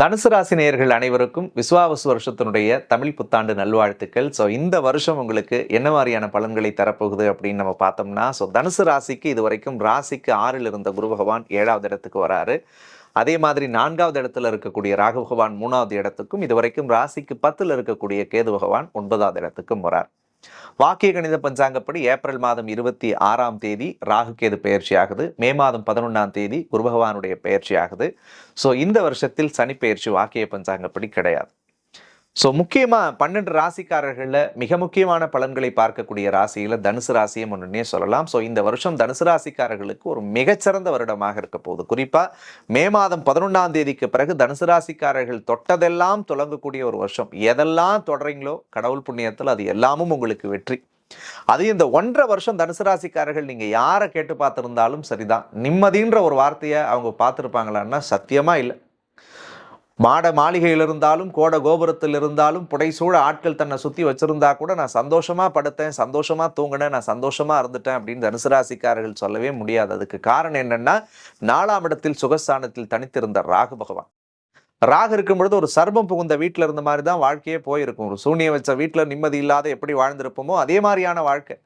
தனுசு ராசி நேயர்கள் அனைவருக்கும் விஸ்வாவசு வருஷத்தினுடைய தமிழ் புத்தாண்டு நல்வாழ்த்துக்கள். ஸோ இந்த வருஷம் உங்களுக்கு என்ன மாதிரியான பலன்களை தரப்போகுது அப்படின்னு நம்ம பார்த்தோம்னா ஸோ தனுசு ராசிக்கு இது வரைக்கும் ராசிக்கு ஆறில் இருந்த குரு பகவான் ஏழாவது இடத்துக்கு வராரு. அதே மாதிரி நான்காவது இடத்துல இருக்கக்கூடிய ராகு பகவான் மூணாவது இடத்துக்கும் இது வரைக்கும் ராசிக்கு பத்தில் இருக்கக்கூடிய கேது பகவான் ஒன்பதாவது இடத்துக்கும் வரார். வாக்கிய கணித பஞ்சாங்கப்படி ஏப்ரல் மாதம் இருபத்தி ஆறாம் தேதி ராகுகேது பயிற்சி பெயர்ச்சி ஆகுது மே மாதம் பதினொன்றாம் தேதி குரு பகவானுடைய பெயர்ச்சி ஆகுது ஸோ இந்த வருஷத்தில் சனிப்பெயர்ச்சி வாக்கிய பஞ்சாங்கப்படி கிடையாது. ஸோ முக்கியமாக பன்னெண்டு ராசிக்காரர்களில் மிக முக்கியமான பலன்களை பார்க்கக்கூடிய ராசியில் தனுசு ராசியும் ஒன்றுனே சொல்லலாம். ஸோ இந்த வருஷம் தனுசு ராசிக்காரர்களுக்கு ஒரு மிகச்சிறந்த வருடமாக இருக்க போகுது. குறிப்பாக மே மாதம் பதினொன்றாம் தேதிக்கு பிறகு தனுசு ராசிக்காரர்கள் தொட்டதெல்லாம் தொடங்கக்கூடிய ஒரு வருஷம். எதெல்லாம் தொடறீங்களோ கடவுள் புண்ணியத்தில் அது எல்லாமும் உங்களுக்கு வெற்றி. அது இந்த ஒன்றரை வருஷம் தனுசு ராசிக்காரர்கள் நீங்கள் யாரை கேட்டு பார்த்துருந்தாலும் சரிதான். நிம்மதின்ற ஒரு வார்த்தையை அவங்க பார்த்துருப்பாங்களான்னா சத்தியமாக இல்லை. மாட மாளிகையில் இருந்தாலும் கோட கோபுரத்தில் இருந்தாலும் புடைசூழ ஆட்கள் தன்னை சுற்றி வச்சிருந்தா கூட நான் சந்தோஷமா படுத்தேன் சந்தோஷமா தூங்கினேன் நான் சந்தோஷமா இருந்துட்டேன் அப்படின்னு தனுசுராசிக்காரர்கள் சொல்லவே முடியாது. அதுக்கு காரணம் என்னன்னா நாலாம் இடத்தில் சுகஸ்தானத்தில் தனித்திருந்த ராகு பகவான். ராகு இருக்கும் பொழுது ஒரு சர்பம் புகுந்த வீட்டில் இருந்த மாதிரி தான் வாழ்க்கையே போயிருக்கும். ஒரு சூனியம் வச்ச வீட்டில் நிம்மதி இல்லாத எப்படி வாழ்ந்திருப்போமோ அதே மாதிரியான வாழ்க்கை.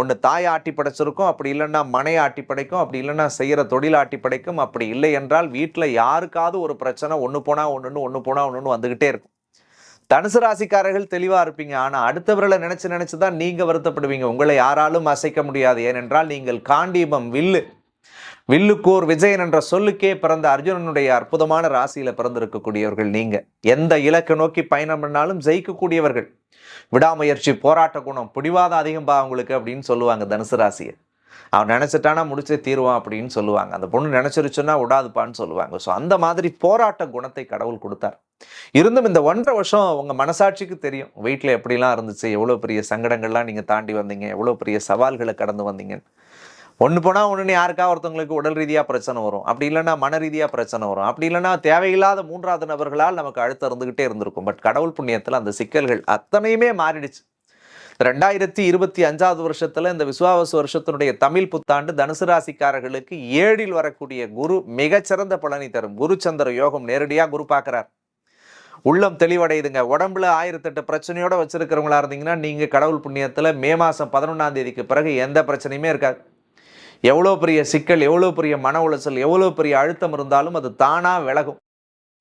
ஒன்று தாய் ஆட்டி படைச்சிருக்கும் அப்படி இல்லைன்னா மனை ஆட்டி படைக்கும் அப்படி இல்லைன்னா செய்கிற தொழில் ஆட்டி படைக்கும் அப்படி இல்லை என்றால் வீட்டில் யாருக்காவது ஒரு பிரச்சனை ஒன்று போனால் ஒன்றுன்னு ஒன்று போனால் ஒன்றுன்னு வந்துக்கிட்டே இருக்கும். தனுசு ராசிக்காரர்கள் தெளிவாக இருப்பீங்க. ஆனால் அடுத்தவர்களை நினச்சி நினச்சி தான் நீங்கள் வருத்தப்படுவீங்க. உங்களை யாராலும் அசைக்க முடியாது. ஏனென்றால் நீங்கள் காண்டீபம் வில்லு. வில்லுக்கோர் விஜயன் என்ற சொல்லுக்கே பிறந்த அர்ஜுனனுடைய அற்புதமான ராசியில பிறந்திருக்கக்கூடியவர்கள் நீங்க. எந்த இலக்கை நோக்கி பயணம் பண்ணாலும் ஜெயிக்கக்கூடியவர்கள். விடாமுயற்சி போராட்ட குணம் பிடிவாதம் அதிகம்பா அவங்களுக்கு அப்படின்னு சொல்லுவாங்க தனுசு ராசியை. அவன் நினைச்சிட்டானா முடிச்சே தீருவான் அப்படின்னு சொல்லுவாங்க. அந்த பொண்ணு நினைச்சிருச்சுன்னா விடாதுப்பான்னு சொல்லுவாங்க. ஸோ அந்த மாதிரி போராட்ட குணத்தை கடவுள் கொடுத்தார். இருந்தும் இந்த ஒன்றரை வருஷம் உங்கள் மனசாட்சிக்கு தெரியும். வீட்டில் எப்படிலாம் இருந்துச்சு? எவ்வளோ பெரிய சங்கடங்கள்லாம் நீங்கள் தாண்டி வந்தீங்க? எவ்வளோ பெரிய சவால்களை கடந்து வந்தீங்க ஒன்று போனால் ஒன்று யாருக்கா ஒருத்தவங்களுக்கு உடல் ரீதியாக பிரச்சனை வரும்? அப்படி இல்லைன்னா மன ரீதியாக பிரச்சனை வரும். அப்படி இல்லைன்னா தேவையில்லாத மூன்றாவது நபர்களால் நமக்கு அழுத்தம் இருந்துக்கிட்டே இருந்திருக்கும். பட் கடவுள் புண்ணியத்தில் அந்த சிக்கல்கள் அத்தனையுமே மாறிடுச்சு. ரெண்டாயிரத்தி இருபத்தி அஞ்சாவது வருஷத்தில் இந்த விசுவாவசு வருஷத்தினுடைய தமிழ் புத்தாண்டு தனுசு ராசிக்காரர்களுக்கு ஏழில் வரக்கூடிய குரு மிகச்சிறந்த பலனை தரும். குரு சந்திர யோகம் நேரடியாக குரு பார்க்குறார். உள்ளம் தெளிவடையுதுங்க. உடம்புல ஆயிரத்தெட்டு பிரச்சனையோடு வச்சிருக்கிறவங்களா இருந்தீங்கன்னா நீங்கள் கடவுள் புண்ணியத்தில் மே மாதம் பதினொன்றாம் தேதிக்கு பிறகு எந்த பிரச்சனையுமே இருக்காது. எவ்வளோ பெரிய சிக்கல் எவ்வளோ பெரிய மன உளைச்சல் எவ்வளோ பெரிய அழுத்தம் இருந்தாலும் அது தானாக விலகும்.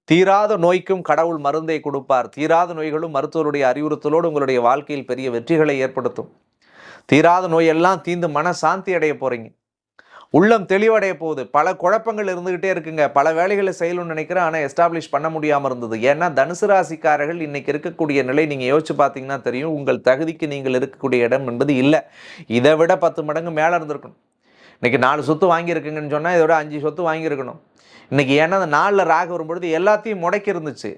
தீராத நோய்க்கும் கடவுள் மருந்தை கொடுப்பார். தீராத நோய்களும் மருத்துவருடைய அறிவுறுத்தலோடு உங்களுடைய வாழ்க்கையில் பெரிய வெற்றிகளை ஏற்படுத்தும். தீராத நோயெல்லாம் தீந்து மன சாந்தி அடைய போகிறீங்க உள்ளம் தெளிவடைய போகுது. பல குழப்பங்கள் இருந்துகிட்டே இருக்குங்க. பல வேலைகளை செய்யணும்னு நினைக்கிறேன். ஆனால் எஸ்டாப்ளிஷ் பண்ண முடியாமல் இருந்தது. ஏன்னா தனுசு ராசிக்காரர்கள் இன்றைக்கி இருக்கக்கூடிய நிலை நீங்கள் யோசிச்சு பார்த்தீங்கன்னா தெரியும். உங்கள் தகுதிக்கு நீங்கள் இருக்கக்கூடிய இடம் என்பது இல்லை. இதை விட பத்து மடங்கு மேலே இருந்திருக்கணும். இன்றைக்கி நாலு சொத்து வாங்கியிருக்குங்கன்னு சொன்னால் இதோட அஞ்சு சொத்து வாங்கியிருக்கணும். இன்றைக்கி ஏன்னா அந்த நாளில் ராகு வரும்பொழுது எல்லாத்தையும் முடக்கி இருந்துச்சு.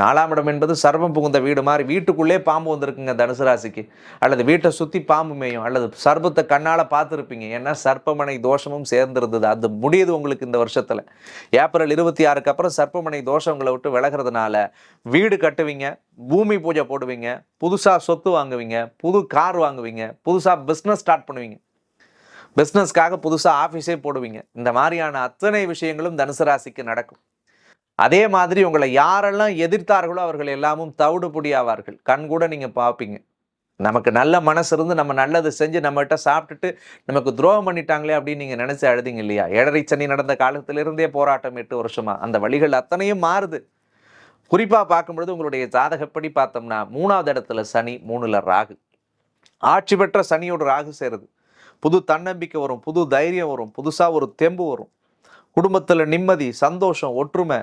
நாலாம் இடம் என்பது சர்வம் புகுந்த வீடு மாதிரி வீட்டுக்குள்ளே பாம்பு வந்திருக்குங்க தனுசு ராசிக்கு. அல்லது வீட்டை சுற்றி பாம்பு மேயும். அல்லது சர்வத்தை கண்ணால் பார்த்துருப்பீங்க. ஏன்னா சர்ப்பமனை தோஷமும் சேர்ந்துருந்தது. அது முடியுது உங்களுக்கு இந்த வருஷத்தில். ஏப்ரல் இருபத்தி ஆறுக்கு அப்புறம் சர்ப்பமனை தோஷம் உங்களை விட்டு விலகிறதுனால வீடு கட்டுவீங்க பூமி பூஜை போடுவீங்க புதுசாக சொத்து வாங்குவீங்க புது கார் வாங்குவீங்க புதுசாக பிஸ்னஸ் ஸ்டார்ட் பண்ணுவீங்க. பிஸ்னஸ்க்காக புதுசாக ஆஃபீஸே போடுவீங்க. இந்த மாதிரியான அத்தனை விஷயங்களும் தனுசு ராசிக்கு நடக்கும். அதே மாதிரி உங்களை யாரெல்லாம் எதிர்த்தார்களோ அவர்கள் எல்லாமும் தவிடு பொடியாவார்கள். கண் கூட நீங்கள் பார்ப்பீங்க. நமக்கு நல்ல மனசு இருந்து நம்ம நல்லது செஞ்சு நம்மகிட்ட சாப்பிட்டுட்டு நமக்கு துரோகம் பண்ணிட்டாங்களே அப்படின்னு நீங்கள் நினச்சி அழுதிங்க இல்லையா? ஏழரை சனி நடந்த காலத்திலிருந்தே போராட்டம் எட்டு வருஷமாக அந்த வழிகள் அத்தனையும் மாறுது. குறிப்பாக பார்க்கும்பொழுது உங்களுடைய ஜாதகப்படி பார்த்தோம்னா மூணாவது இடத்துல சனி மூணில் ராகு. ஆட்சி பெற்ற சனியோட ராகு சேருது. புது தன்னம்பிக்கை வரும் புது தைரியம் வரும் புதுசாக ஒரு தெம்பு வரும். குடும்பத்தில் நிம்மதி சந்தோஷம் ஒற்றுமை.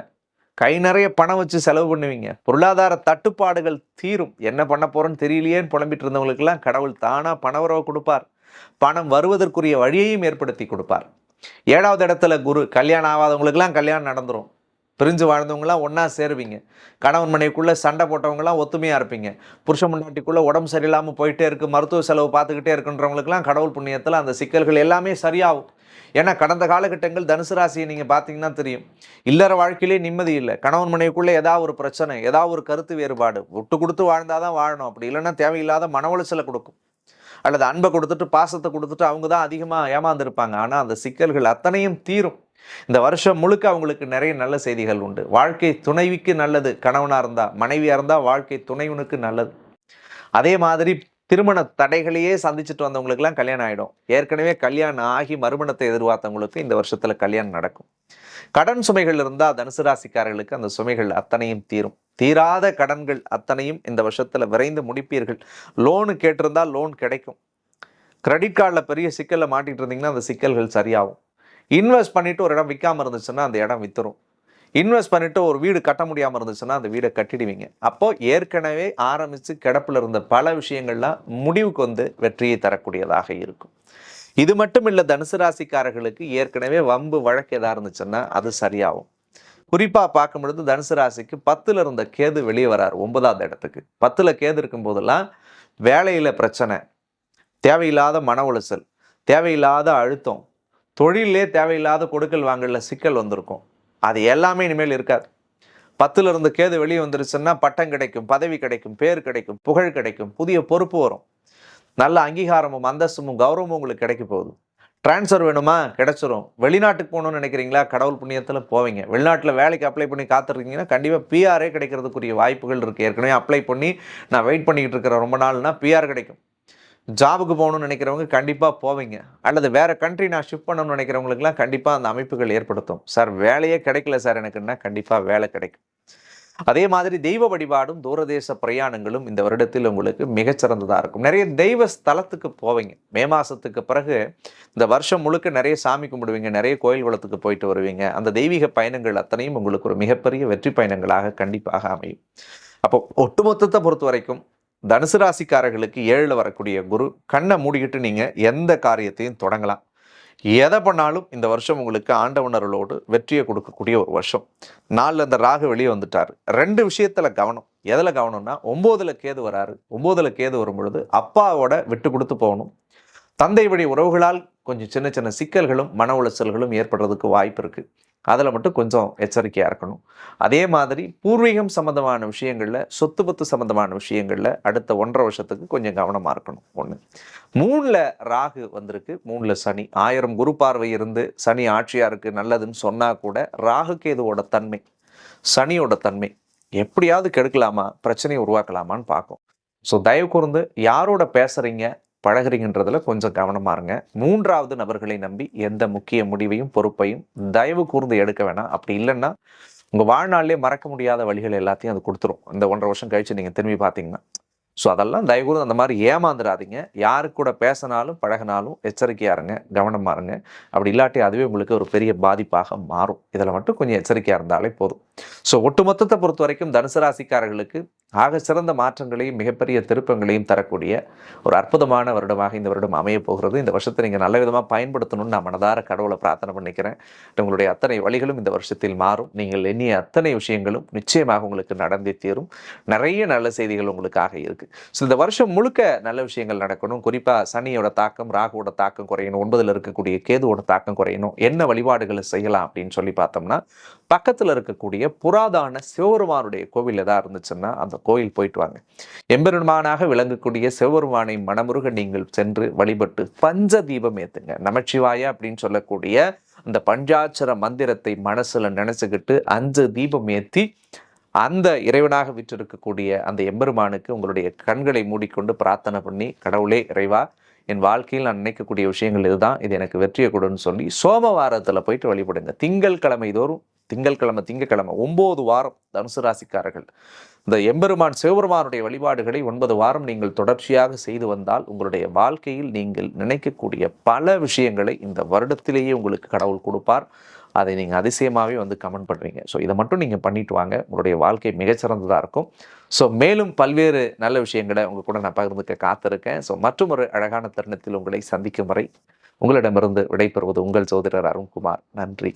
கை நிறைய பணம் வச்சு செலவு பண்ணுவீங்க. பொருளாதார தட்டுப்பாடுகள் தீரும். என்ன பண்ண போகிறோன்னு தெரியலையேன்னு புலம்பிட்டு இருந்தவங்களுக்கெல்லாம் கடவுள் தானாக பணவரவு கொடுப்பார். பணம் வருவதற்குரிய வழியையும் ஏற்படுத்தி கொடுப்பார். ஏழாவது இடத்துல குரு கல்யாணம் ஆகாதவங்களுக்கெல்லாம் கல்யாணம் நடந்துடும் பிரிஞ்சு வாழ்ந்தவங்களாம் ஒன்றா சேருவீங்க. கணவன் மனைவிக்குள்ளே சண்டை போட்டவங்களாம் ஒத்துமையாக இருப்பீங்க. புருஷ முன்னாட்டிக்குள்ளே உடம்பு சரியில்லாமல் போயிட்டே இருக்குது மருத்துவ செலவு பார்த்துக்கிட்டே இருக்குன்றவங்களுக்குலாம் கடவுள் புண்ணியத்தில் அந்த சிக்கல்கள் எல்லாமே சரியாகும். ஏன்னா கடந்த காலகட்டங்கள் தனுசு ராசியை நீங்கள் பார்த்தீங்கன்னா தெரியும். இல்லற வாழ்க்கையிலே நிம்மதி இல்லை. கணவன் மனைவிக்குள்ளே ஏதாவது ஒரு பிரச்சனை ஏதாவது ஒரு கருத்து வேறுபாடு விட்டு கொடுத்து வாழ்ந்தால் தான் வாழணும். அப்படி இல்லைன்னா தேவையில்லாத மன உளைச்சலை கொடுக்கும். அல்லது அன்பை கொடுத்துட்டு பாசத்தை கொடுத்துட்டு அவங்க தான் அதிகமாக ஏமாந்துருப்பாங்க. ஆனால் அந்த சிக்கல்கள் அத்தனையும் தீரும். இந்த வருஷம் முழுக்க அவங்களுக்கு நிறைய நல்ல செய்திகள் உண்டு. வாழ்க்கை துணைவிக்கு நல்லது கணவனாக இருந்தால் மனைவியாக இருந்தால் வாழ்க்கை துணைவனுக்கு நல்லது. அதே மாதிரி திருமண தடைகளையே சந்திச்சுட்டு வந்தவங்களுக்குலாம் கல்யாணம் ஆகிடும் ஏற்கனவே கல்யாணம் ஆகி மறுமணத்தை எதிர்பார்த்தவங்களுக்கு இந்த வருஷத்தில் கல்யாணம் நடக்கும். கடன் சுமைகள் இருந்தால் தனுசு ராசிக்காரர்களுக்கு அந்த சுமைகள் அத்தனையும் தீரும். தீராத கடன்கள் அத்தனையும் இந்த வருஷத்தில் விரைந்து முடிப்பீர்கள். லோனு கேட்டிருந்தால் லோன் கிடைக்கும். கிரெடிட் கார்டில் பெரிய சிக்கலில் மாட்டிட்டு இருந்தீங்கன்னா அந்த சிக்கல்கள் சரியாகும். இன்வெஸ்ட் பண்ணிவிட்டு ஒரு இடம் விற்காம இருந்துச்சுன்னா அந்த இடம் விற்றுரும் இன்வெஸ்ட் பண்ணிவிட்டு ஒரு வீடு கட்ட முடியாமல் இருந்துச்சுன்னா அந்த வீடை கட்டிடுவீங்க. அப்போது ஏற்கனவே ஆரம்பித்து கிடப்பில் இருந்த பல விஷயங்கள்லாம் முடிவுக்கு வந்து வெற்றியை தரக்கூடியதாக இருக்கும். இது மட்டும் இல்லை தனுசு ராசிக்காரர்களுக்கு ஏற்கனவே வம்பு வழக்கு எதாக இருந்துச்சுன்னா அது சரியாகும். குறிப்பாக பார்க்கும் பொழுது தனுசு ராசிக்கு பத்தில் இருந்த கேது வெளியே வரார் ஒன்பதாவது இடத்துக்கு. பத்தில் கேது இருக்கும் போதெல்லாம் வேலையில் பிரச்சனை தேவையில்லாத மன உளைச்சல் தேவையில்லாத அழுத்தம் தொழிலே தேவையில்லாத கொடுக்கல் வாங்கல சிக்கல் வந்திருக்கும். அது எல்லாமே இனிமேல் இருக்காது. பத்துல இருந்து கேது வெளியே வந்துருச்சுன்னா பட்டம் கிடைக்கும் பதவி கிடைக்கும் பேர் கிடைக்கும் புகழ் கிடைக்கும் புதிய பொறுப்பு வரும். நல்ல அங்கீகாரமும் அந்தஸ்தும் கௌரவமும் உங்களுக்கு கிடைக்க போகுது. ட்ரான்ஸ்ஃபர் வேணுமா? கிடைச்சிரும். வெளிநாட்டுக்கு போகணும்னு நினைக்கிறீங்களா? கடவுள் புண்ணியத்தில் போவீங்க. வெளிநாட்டில் வேலைக்கு அப்ளை பண்ணி காத்திருக்கீங்கன்னா கண்டிப்பாக பிஆரே கிடைக்கிறதுக்குரிய வாய்ப்புகள் இருக்குது ஏற்கனவே அப்ளை பண்ணி நான் வெயிட் பண்ணிக்கிட்டு இருக்கிறேன். ரொம்ப நாள்னா பிஆர் கிடைக்கும். ஜாபுக்கு போகணும்னு நினைக்கிறவங்க கண்டிப்பாக போவீங்க. அல்லது வேறு கண்ட்ரி நான் ஷிஃப்ட் பண்ணணும்னு நினைக்கிறவங்களுக்குலாம் கண்டிப்பாக அந்த அமைப்புகள் ஏற்படுத்தும். சார் வேலையே கிடைக்கல சார் எனக்குன்னா கண்டிப்பாக வேலை கிடைக்கும். அதே மாதிரி தெய்வ வழிபாடும் தூரதேச பிரயாணங்களும் இந்த வருடத்தில் உங்களுக்கு மிகச்சிறந்ததாக இருக்கும். நிறைய தெய்வ ஸ்தலத்துக்கு போவீங்க. மே மாதத்துக்கு பிறகு இந்த வருஷம் முழுக்க நிறைய சாமி கும்பிடுவீங்க நிறைய கோயில் குளத்துக்கு போயிட்டு வருவீங்க. அந்த தெய்வீக பயணங்கள் அத்தனையும் உங்களுக்கு ஒரு மிகப்பெரிய வெற்றி பயணங்களாக கண்டிப்பாக அமையும். அப்போ ஒட்டுமொத்தத்தை பொறுத்த வரைக்கும் தனுசு ராசிக்காரர்களுக்கு ஏழில் வரக்கூடிய குரு கண்ணை மூடிக்கிட்டு நீங்கள் எந்த காரியத்தையும் தொடங்கலாம். எதை பண்ணாலும் இந்த வருஷம் உங்களுக்கு ஆண்டவனர்களோடு வெற்றியை கொடுக்கக்கூடிய ஒரு வருஷம். நாலில் அந்த ராகு வெளியே வந்துட்டார். ரெண்டு விஷயத்தில் கவனம். எதில் கவனம்னா ஒம்போதில் கேது வராரு. ஒம்போதில் கேது வரும் பொழுது அப்பாவோட விட்டு கொடுத்து போகணும். தந்தை வழி உறவுகளால் கொஞ்சம் சின்ன சின்ன சிக்கல்களும் மன உளைச்சல்களும் ஏற்படுறதுக்கு வாய்ப்பு இருக்குது அதில் மட்டும் கொஞ்சம் எச்சரிக்கையாக இருக்கணும். அதே மாதிரி பூர்வீகம் சம்மந்தமான விஷயங்களில் சொத்து பத்து சம்மந்தமான விஷயங்களில் அடுத்த ஒன்றரை வருஷத்துக்கு கொஞ்சம் கவனமாக இருக்கணும். ஒன்று மூணில் ராகு வந்திருக்கு. மூணில் சனி. ஆயிரம் குரு பார்வை இருந்து சனி ஆட்சியாக இருக்குது நல்லதுன்னு சொன்னால் கூட ராகு கேதுவோட தன்மை சனியோட தன்மை எப்படியாவது கெடுக்கலாமா பிரச்சனையை உருவாக்கலாமான்னு பார்க்கும். ஸோ தயவு கூர்ந்து யாரோட பேசுகிறீங்க பழகிறீங்கன்றதில் கொஞ்சம் கவனமாக இருங்க. மூன்றாவது நபர்களை நம்பி எந்த முக்கிய முடிவையும் பொறுப்பையும் தயவு கூர்ந்து எடுக்க வேணாம். அப்படி இல்லைன்னா உங்கள் வாழ்நாளிலே மறக்க முடியாத வழிகள் எல்லாத்தையும் அது கொடுத்துரும். இந்த ஒன்றரை வருஷம் கழித்து நீங்கள் திரும்பி பார்த்தீங்கன்னா ஸோ அதெல்லாம் தயவுகூர்ந்து அந்த மாதிரி ஏமாந்துடாதீங்க. யாரு கூட பேசினாலும் பழகினாலும் எச்சரிக்கையாக இருங்க கவனமாக இருங்க. அப்படி இல்லாட்டி அதுவே உங்களுக்கு ஒரு பெரிய பாதிப்பாக மாறும். இதில் மட்டும் கொஞ்சம் எச்சரிக்கையாக இருந்தாலே போதும். ஸோ ஒட்டுமொத்தத்தை பொறுத்த வரைக்கும் தனுசு ராசிக்காரர்களுக்கு ஆக சிறந்த மாற்றங்களையும் மிகப்பெரிய திருப்பங்களையும் தரக்கூடிய ஒரு அற்புதமான வருடமாக இந்த வருடம் அமைய போகிறது. இந்த வருஷத்தை நீங்கள் நல்ல விதமாக பயன்படுத்தணும்னு நான் மனதார கடவுளை பிரார்த்தனை பண்ணிக்கிறேன். உங்களுடைய அத்தனை வழிகளும் இந்த வருஷத்தில் மாறும். நீங்கள் எண்ணிய அத்தனை விஷயங்களும் நிச்சயமாக உங்களுக்கு நடந்தே தீரும். நிறைய நல்ல செய்திகள் உங்களுக்காக இருக்குது ஸோ இந்த வருஷம் முழுக்க நல்ல விஷயங்கள் நடக்கணும். குறிப்பாக சனியோட தாக்கம் ராகுவோட தாக்கம் குறையணும். ஒன்பதில் இருக்கக்கூடிய கேதுவோட தாக்கம் குறையணும். என்ன வழிபாடுகளை செய்யலாம் அப்படின்னு சொல்லி பார்த்தோம்னா பக்கத்தில் இருக்கக்கூடிய புராதான சிவபெருமானுடைய கோவில் எதாக இருந்துச்சுன்னா அந்த கோயில் போயிட்டு வாங்க. எம்பெருமானாக விளங்கக்கூடிய சிவபெருமானை மனமுருக நீங்கள் சென்று வழிபட்டு பஞ்ச தீபம் ஏத்துங்க. நமச்சிவாய அப்படின்னு சொல்லக்கூடிய அந்த பஞ்சாட்சர மந்திரத்தை மனசுல நினச்சிக்கிட்டு அஞ்சு தீபம் ஏத்தி அந்த இறைவனாக விற்றிருக்கக்கூடிய அந்த எம்பெருமானுக்கு உங்களுடைய கண்களை மூடிக்கொண்டு பிரார்த்தனை பண்ணி கடவுளே இறைவா என் வாழ்க்கையில் நான் நினைக்கக்கூடிய விஷயங்கள் இதுதான். இது எனக்கு வெற்றியை கொடுன்னு சொல்லி சோமவாரத்தில் போயிட்டு வழிபடுங்க. திங்கள் கிழமை தோறும் திங்கட்கிழமை திங்கக்கிழமை ஒம்பது வாரம் தனுசு ராசிக்காரர்கள். இந்த எம்பெருமான் சிவபெருமானுடைய வழிபாடுகளை ஒன்பது வாரம் நீங்கள் தொடர்ச்சியாக செய்து வந்தால் உங்களுடைய வாழ்க்கையில் நீங்கள் நினைக்கக்கூடிய பல விஷயங்களை இந்த வருடத்திலேயே உங்களுக்கு கடவுள் கொடுப்பார். அதை நீங்கள் அதிசயமாகவே வந்து கமெண்ட் பண்ணுவீங்க ஸோ இதை மட்டும் நீங்கள் பண்ணிட்டு வாங்க. உங்களுடைய வாழ்க்கை மிகச்சிறந்ததாக இருக்கும். ஸோ மேலும் பல்வேறு நல்ல விஷயங்களை உங்கள் கூட நான் பகிர்ந்துக்க காத்திருக்கேன். ஸோ மற்றும் ஒரு அழகான தருணத்தில் உங்களை சந்திக்கும் வரை உங்களிடமிருந்து விடைபெறுவது உங்கள் சோதரர் அருண்குமார். நன்றி.